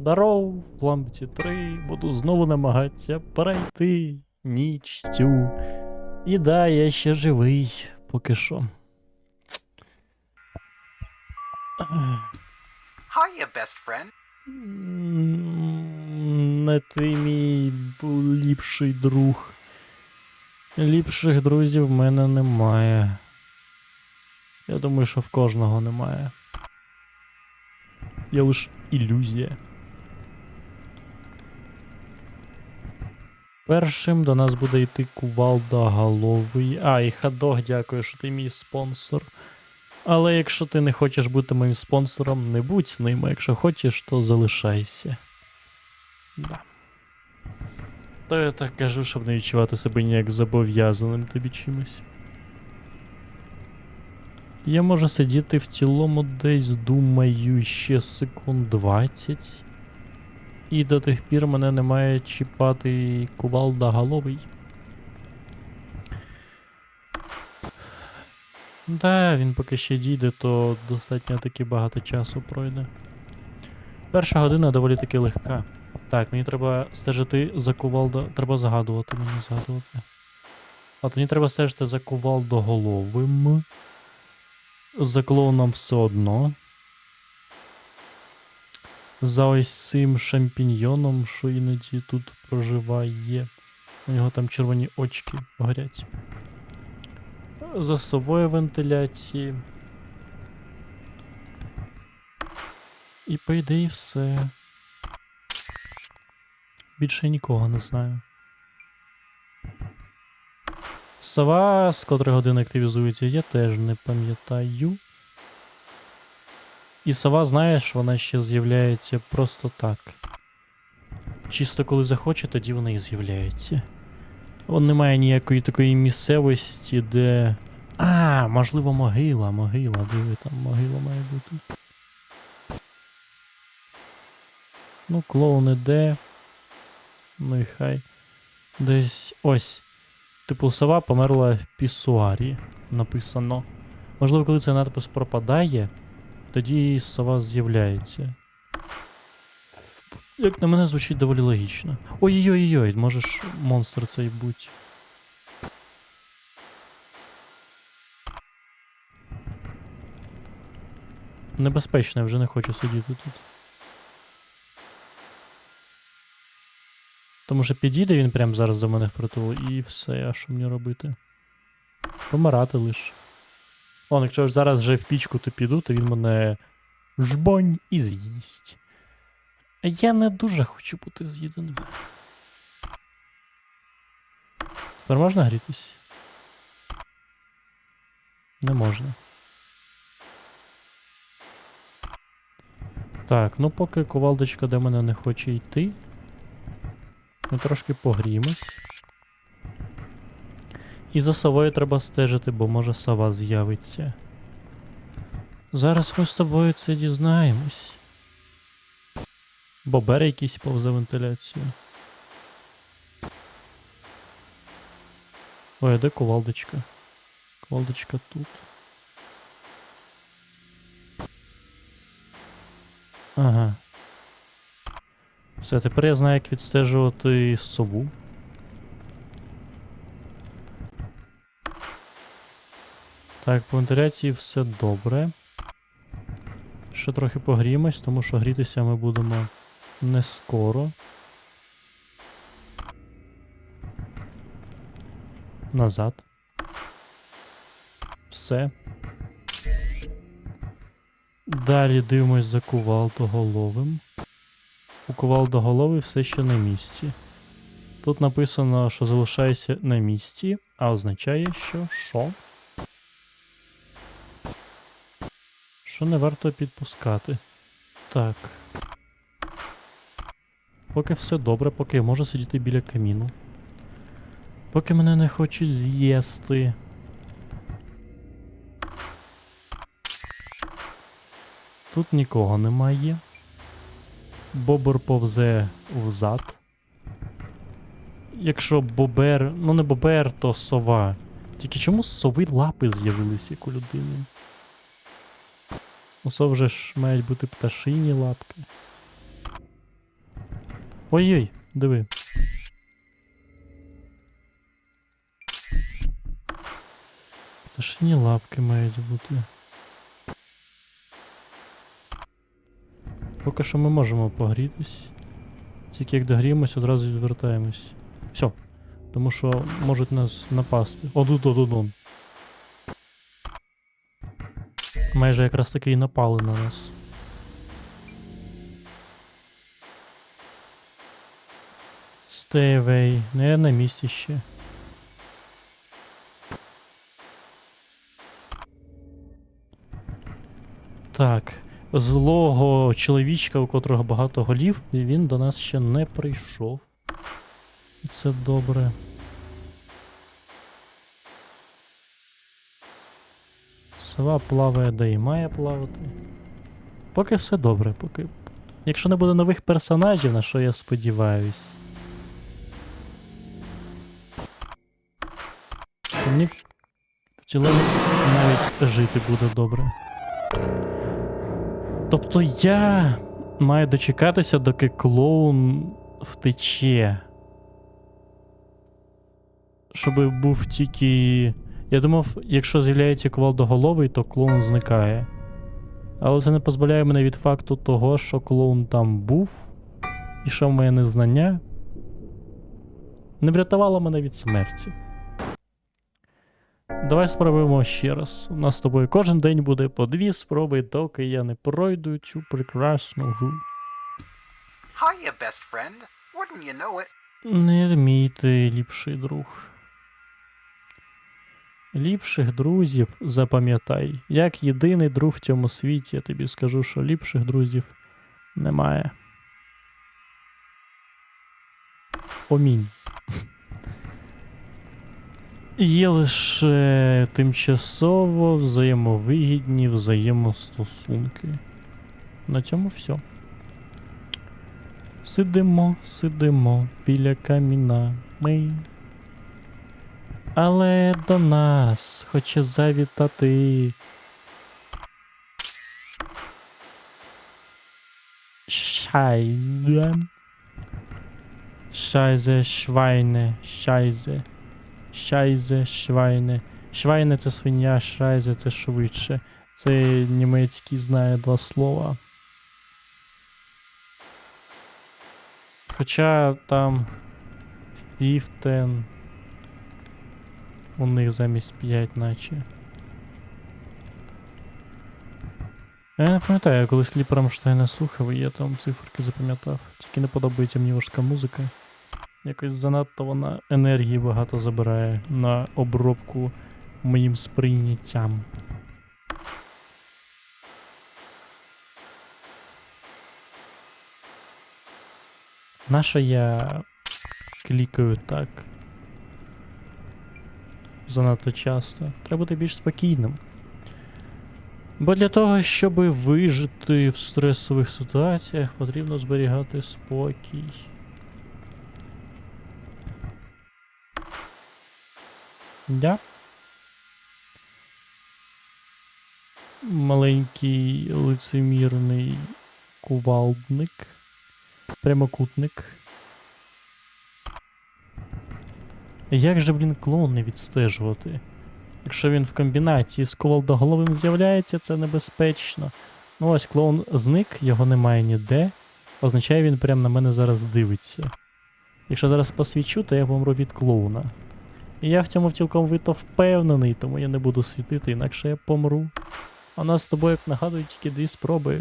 Здоров, в лампці 3 буду знову намагатися пройти ніч цю. І да, я ще живий, поки що. Hiya, best friend. Не ти мій ліпший друг. Ліпших друзів в мене немає. Я думаю, що в кожного немає. Є лише ілюзія. Першим до нас буде йти кувалда головий. А, і Хадог, дякую, що ти мій спонсор. Але якщо ти не хочеш бути моїм спонсором, не будь ним, а якщо хочеш, то залишайся. Да. То я так кажу, щоб не відчувати себе ніяк зобов'язаним тобі чимось. Я можу сидіти в цілому десь, думаю, ще секунд 20. І до тих пір мене не має чіпати кувалда головий. Да, він поки ще дійде, то достатньо таки багато часу пройде. Перша година доволі таки легка. Так, мені треба стежити за кувалдо. Треба згадувати мені згадувати. От мені треба стежити за кувалдоголовим. За клоуном все одно. За ось цим шампіньйоном, що іноді тут проживає. У нього там червоні очки горять. За совою вентиляції. І по ідеї все. Більше нікого не знаю. Сова, з котрої години активізується, я теж не пам'ятаю. І сова, знаєш, вона ще з'являється просто так. Чисто коли захоче, тоді вона і з'являється. Вон немає ніякої такої місцевості, де. А, можливо, могила, могила, диви, там могила має бути. Ну, клоун іде. Ну і хай. Десь ось. Типу, сова померла в пісуарі. Написано. Можливо, коли цей надпис пропадає, тоді сова з'являється. Як на мене звучить доволі логічно. Ой-ой-ой, можеш монстр цей бути. Небезпечно, я вже не хочу сидіти тут. Тому що підійде він прямо зараз до мене впритул, і все, а що мені робити? Помирати лиш. Он, якщо ж зараз вже в пічку то піду, то він мене жбонь і з'їсть. Я не дуже хочу бути з'їденим. Тепер можна грітись? Не можна. Так, ну поки ковалдочка до мене не хоче йти. Ми трошки погріємось. І за совою треба стежити, бо може сова з'явиться. Зараз ми з тобою це дізнаємось. Бобер якийсь повзе вентиляцію. Ой, а де кувалдочка? Кувалдочка тут. Ага. Все, тепер я знаю, як відстежувати сову. Так, по вентиляції все добре. Ще трохи погріємось, тому що грітися ми будемо не скоро. Назад. Все. Далі дивимось за кувалдоголовим. У кувалдоголовий все ще на місці. Тут написано, що залишайся на місці, а означає, що що? Що не варто підпускати. Так. Поки все добре, поки я можу сидіти біля каміну. Поки мене не хочуть з'їсти. Тут нікого немає. Бобер повзе взад. Якщо бобер. Ну не бобер, то сова. Тільки чому сови лапи з'явилися, як у людини? У сов же ж мають бути пташині лапки. Ой-ой, диви. Пташині лапки мають бути. Поки що ми можемо погрітись. Тільки як догріємось, одразу відвертаємось. Все. Тому що можуть нас напасти. О, тут, тут, тут. он. Майже якраз таки і напали на нас. Stay away. Ну на місці ще. Так. Злого чоловічка, у котрого багато голів, він до нас ще не прийшов. І це добре. Сова плаває, де і має плавати. Поки все добре, поки. Якщо не буде нових персонажів, на що я сподіваюсь. Мені в цілому навіть жити буде добре. Тобто я маю дочекатися, доки клоун втече. Щоб був тільки. Я думав, якщо з'являється кувалдоголовий, то клоун зникає. Але це не позбавляє мене від факту того, що клоун там був, і що моє незнання не врятувало мене від смерті. Давай спробуємо ще раз. У нас з тобою кожен день буде по дві спроби, доки я не пройду цю прекрасну гру. Hiya, best friend. Wouldn't you know it? Не мій ти ліпший друг. Ліпших друзів запам'ятай. Як єдиний друг в цьому світі, я тобі скажу, що ліпших друзів немає. Помінь. Є лише тимчасово взаємовигідні взаємостосунки. На цьому все. Сидимо, сидимо біля каміна ми. Але до нас хоче завітати. Шайзе. Шайзе, швайне, шайзе. Шайзе, швайне. Швайне це свиня, шайзе це швидше. Це німецький знає два слова. Хоча там Фіфтен. У них замість 5 наче. Я не пам'ятаю, я колись кліп Рамштайна слухав, і я там циферки запам'ятав. Тільки не подобається мені важка музика. Якось занадто вона енергії багато забирає на обробку моїм сприйняттям. Наша я клікаю так. Занадто часто. Треба бути більш спокійним. Бо для того, щоб вижити в стресових ситуаціях, потрібно зберігати спокій. Да? Маленький лицемірний кувалдник. Прямокутник. Як же, блін, клоун не відстежувати? Якщо він в комбінації з кувалдоголовим з'являється, це небезпечно. Ну ось клоун зник, його немає ніде. Означає, він прямо на мене зараз дивиться. Якщо зараз посвічу, то я помру від клоуна. І я в цьому цілком вито впевнений, тому я не буду світити, інакше я помру. А нас з тобою, як нагадую, тільки дві спроби.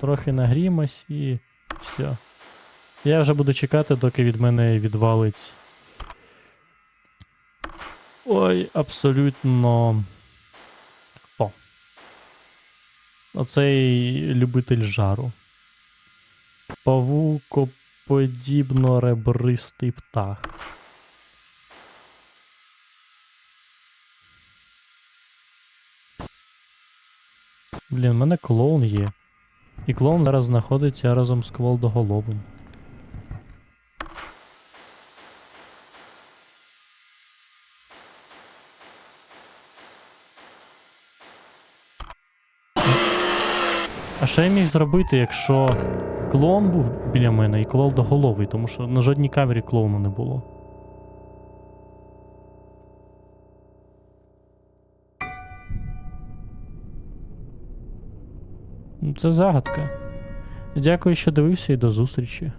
Трохи нагрімось і все. Я вже буду чекати, доки від мене відвалить. Ой, абсолютно. Хто? Оцей любитель жару. Павукоподібно ребристий птах. Блін, в мене клоун є. І клоун зараз знаходиться разом з квалдоголовим. А що я міг зробити, якщо клоун був біля мене і кувалдоголовий, тому що на жодній камері клоуна не було. Це загадка. Дякую, що дивився і до зустрічі.